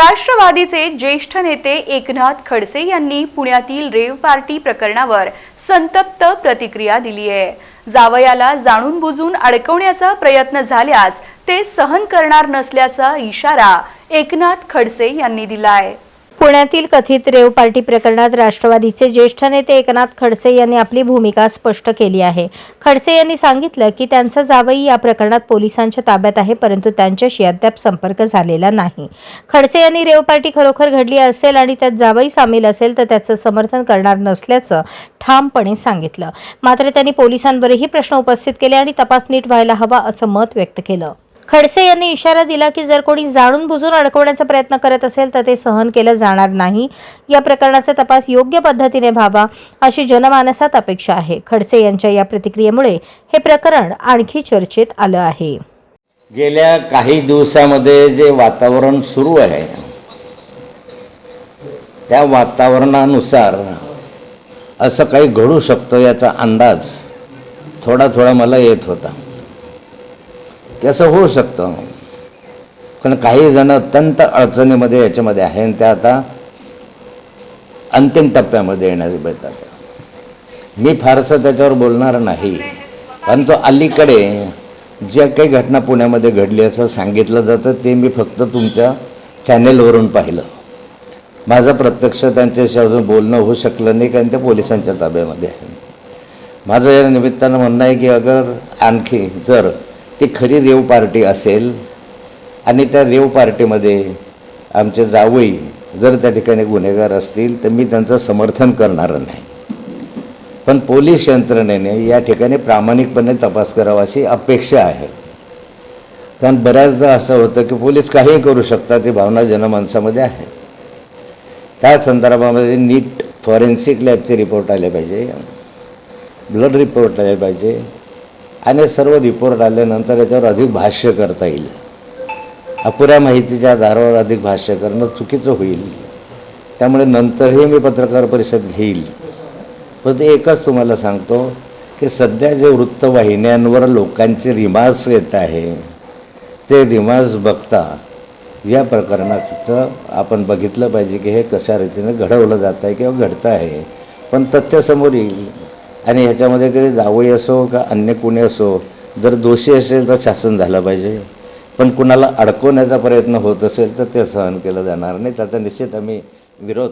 राष्ट्रवादीचे ज्येष्ठ नेते एकनाथ खडसे यांनी पुण्यातील रेव पार्टी प्रकरणावर संतप्त प्रतिक्रिया दिली आहे. जावयाला जाणून बुजून अडकवण्याचा प्रयत्न झाल्यास ते सहन करणार नसल्याचा इशारा एकनाथ खडसे यांनी दिला आहे पुण्यातील कथित रेव पार्टी प्रकरणात राष्ट्रवादीचे ज्येष्ठ नेते एकनाथ खडसे यांनी आपली भूमिका स्पष्ट केली आहे. खडसे यांनी सांगितलं की त्यांचा जावई या प्रकरणात पोलिसांच्या ताब्यात आहे परंतु त्यांच्याशी अद्याप संपर्क झालेला नाही. खडसे यांनी रेव पार्टी खरोखर घडली असेल आणि त्यात जावई सामील असेल तर त्याचं समर्थन करणार नसल्याचं ठामपणे सांगितलं. मात्र त्यांनी पोलिसांवरही प्रश्न उपस्थित केले आणि तपास नीट व्हायला हवा असं मत व्यक्त केलं. खडसे यांनी इशारा दिला की जर कोणी जाणून बुजून अडकवण्याचा प्रयत्न करत असेल तर ते सहन केलं जाणार नाही. या प्रकरणाचा तपास योग्य पद्धतीने व्हावा अशी जनमानसात अपेक्षा आहे. खडसे यांच्या या प्रतिक्रियेमुळे हे प्रकरण आणखी चर्चेत आलं आहे. गेल्या काही दिवसामध्ये जे वातावरण सुरू आहे त्या वातावरणानुसार असं काही घडू शकतं याचा अंदाज थोडा थोडा मला येत होता. तसं होऊ शकतं. पण काही जण अत्यंत अडचणीमध्ये याच्यामध्ये आहे आणि त्या आता अंतिम टप्प्यामध्ये येणारे बेतात मी फारसं त्याच्यावर बोलणार नाही. कारण तो अलीकडे ज्या काही घटना पुण्यामध्ये घडली असं सांगितलं जातं ते मी फक्त तुमच्या चॅनेलवरून पाहिलं. माझं प्रत्यक्ष त्यांच्याशी अजून बोलणं होऊ शकलं नाही कारण ते पोलिसांच्या ताब्यामध्ये आहे. माझं या निमित्तानं म्हणणं आहे की अगर आणखी जर ती खरी रेव पार्टी असेल आणि त्या रेव पार्टीमध्ये आमचे जावई जर त्या ठिकाणी गुन्हेगार असतील तर मी त्यांचं समर्थन करणार नाही. पण पोलीस यंत्रणेने या ठिकाणी प्रामाणिकपणे तपास करावा अशी अपेक्षा आहे. कारण बऱ्याचदा असं होतं की पोलीस काहीही करू शकतात ही भावना जनमानसामध्ये आहे. त्या संदर्भामध्ये नीट फॉरेन्सिक लॅबचे रिपोर्ट आले पाहिजे ब्लड रिपोर्ट आले पाहिजे आणि सर्व रिपोर्ट आल्यानंतर याच्यावर अधिक भाष्य करता येईल. अपुऱ्या माहितीच्या आधारावर अधिक भाष्य करणं चुकीचं होईल. त्यामुळे नंतरही मी पत्रकार परिषद घेईल. पण ते एकच तुम्हाला सांगतो की सध्या जे वृत्तवाहिन्यांवर लोकांचे रिमाज येत आहे ते रिमार्क्स बघता या प्रकरणात आपण बघितलं पाहिजे की हे कशा रीतीने घडवलं जात आहे किंवा घडतं आहे. पण तथ्यासमोर येईल. आणि ह्याच्यामध्ये कधी जावई असो का अन्य कुणी असो जर दोषी असेल तर शासन झालं पाहिजे. पण कुणाला अडकवण्याचा प्रयत्न होत असेल तर ते सहन केलं जाणार नाही. त्याचा निश्चित आम्ही विरोध